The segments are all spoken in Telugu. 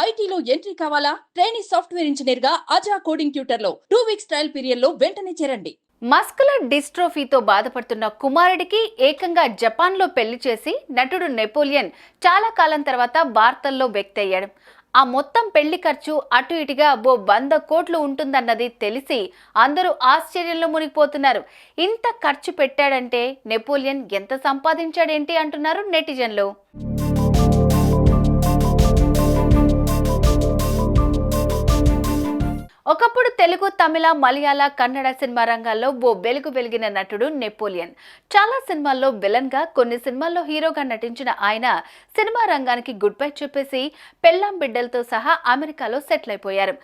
ఐటీలో ఎంట్రీ కావాలా? ట్రైనింగ్ సాఫ్ట్వేర్ ఇంజనీర్గా అజా కోడింగ్ ట్యూటర్లో టూ వీక్స్ ట్రయల్ పీరియడ్లో వెంటనే చేరండి. మస్కులర్ డిస్ట్రోఫీతో బాధపడుతున్న కుమారుడికి ఏకంగా జపాన్లో పెళ్ళి చేసి నటుడు నెపోలియన్ చాలా కాలం తర్వాత వార్తల్లో వ్యక్తి అయ్యాడు ఆ మొత్తం పెళ్ళి ఖర్చు అటు ఇటుగా ఓ వంద కోట్లు ఉంటుందన్నది తెలిసి అందరూ ఆశ్చర్యంలో మునిగిపోతున్నారు. ఇంత ఖర్చు పెట్టాడంటే నెపోలియన్ ఎంత సంపాదించాడేంటి అంటున్నారు నెటిజన్లు. తెలుగు తమిళ మలయాళ కన్నడ సినిమా రంగాల్లో ఓ వెలుగు వెలిగిన నటుడు నెపోలియన్. చాలా సినిమాల్లో విలన్గా కొన్ని సినిమాల్లో హీరోగా నటించిన ఆయన సినిమా రంగానికి గుడ్ బై చెప్పేసి పెళ్ళాం బిడ్డలతో సహా అమెరికాలో సెటిల్ అయిపోయారు.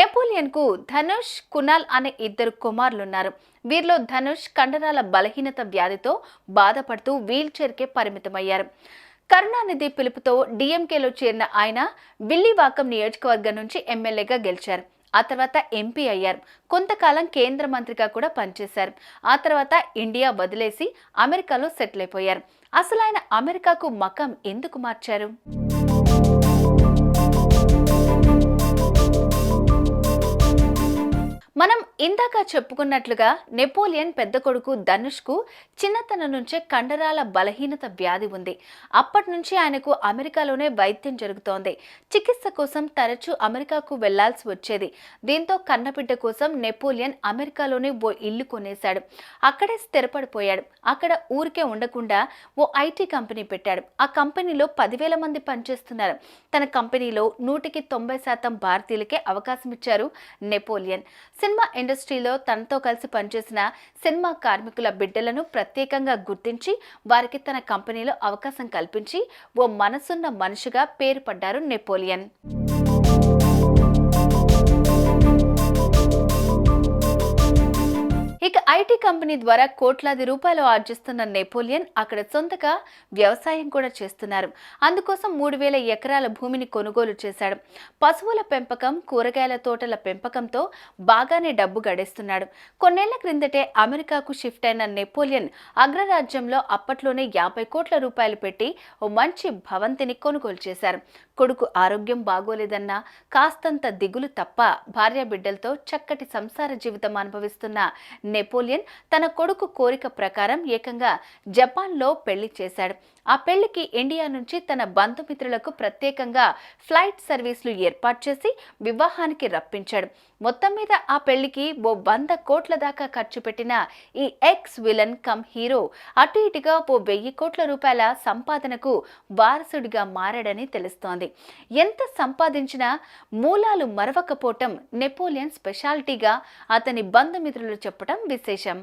నెపోలియన్కు ధనుష్ కునాల్ అనే ఇద్దరు కుమారులున్నారు. వీరిలో ధనుష్ కండరాల బలహీనత వ్యాధితో బాధపడుతూ వీల్ చైర్కే పరిమితమయ్యారు. కరుణానిధి పిలుపుతో డిఎంకేలో చేరిన ఆయన విల్లివాకం నియోజకవర్గం నుంచి ఎమ్మెల్యేగా గెలిచారు. ఆ తర్వాత ఎంపీ అయ్యారు. కొంతకాలం కేంద్ర మంత్రిగా కూడా పనిచేశారు. ఆ తర్వాత ఇండియా వదిలేసి అమెరికాలో సెటిల్ అయిపోయారు. అసలు ఆయన అమెరికాకు మకం ఎందుకు మార్చారు? ఇందాక చెప్పుకున్నట్లుగా నెపోలియన్ పెద్ద కొడుకు ధనుష్కు చిన్నతనం నుంచే కండరాల బలహీనత వ్యాధి ఉంది. అప్పటి నుంచి ఆయనకు అమెరికాలోనే వైద్యం జరుగుతోంది. చికిత్స కోసం తరచూ అమెరికాకు వెళ్ళాల్సి వచ్చేది. దీంతో కన్నబిడ్డ కోసం నెపోలియన్ అమెరికాలోనే ఓ ఇల్లు కొనేశాడు. అక్కడే స్థిరపడిపోయాడు. అక్కడ ఊరికే ఉండకుండా ఓ ఐటీ కంపెనీ పెట్టాడు. ఆ కంపెనీలో పదివేల మంది పనిచేస్తున్నారు. తన కంపెనీలో నూటికి తొంభై శాతం భారతీయులకే అవకాశం ఇచ్చారు నెపోలియన్. సినిమా ఇండస్ట్రీలో తనతో కలిసి పనిచేసిన సినిమా కార్మికుల బిడ్డలను ప్రత్యేకంగా గుర్తించి వారికి తన కంపెనీలో అవకాశం కల్పించి ఓ మనసున్న మనిషిగా పేరు పడ్డారు నెపోలియన్. ఇక ఐటీ కంపెనీ ద్వారా కోట్లాది రూపాయలు ఆర్జిస్తున్న నెపోలియన్ అక్కడ సొంతగా వ్యవసాయం కూడా చేస్తున్నారు. అందుకోసం మూడు వేల ఎకరాల భూమిని కొనుగోలు చేశాడు. పశువుల పెంపకం కూరగాయల తోటల పెంపకంతో బాగానే డబ్బు గడిస్తున్నాడు. కొన్నేళ్ళ క్రిందటే అమెరికాకు షిఫ్ట్ అయిన నెపోలియన్ అగ్రరాజ్యంలో అప్పట్లోనే యాభై కోట్ల రూపాయలు పెట్టి ఓ మంచి భవంతిని కొనుగోలు చేశారు. కొడుకు ఆరోగ్యం బాగోలేదన్న కాస్తంత దిగులు తప్ప భార్య బిడ్డలతో చక్కటి సంసార జీవితం అనుభవిస్తున్న నెపోలియన్ తన కొడుకు కోరిక ప్రకారం ఏకంగా జపాన్లో పెళ్ళి చేశాడు. ఆ పెళ్ళికి ఇండియా నుంచి తన బంధుమిత్రులకు ప్రత్యేకంగా ఫ్లైట్ సర్వీసులు ఏర్పాటు చేసి వివాహానికి రప్పించాడు. మొత్తం మీద ఆ పెళ్ళికి ఓ వంద కోట్ల దాకా ఖర్చు పెట్టిన ఈ ఎక్స్ విలన్ కమ్ హీరో అటు ఇటుగా ఓ వెయ్యి కోట్ల రూపాయల సంపాదనకు వారసుడిగా మారాడని తెలుస్తోంది. ఎంత సంపాదించినా మూలాలు మరవకపోవటం నెపోలియన్ స్పెషాలిటీగా అతని బంధుమిత్రులు చెప్పటం విశేషం.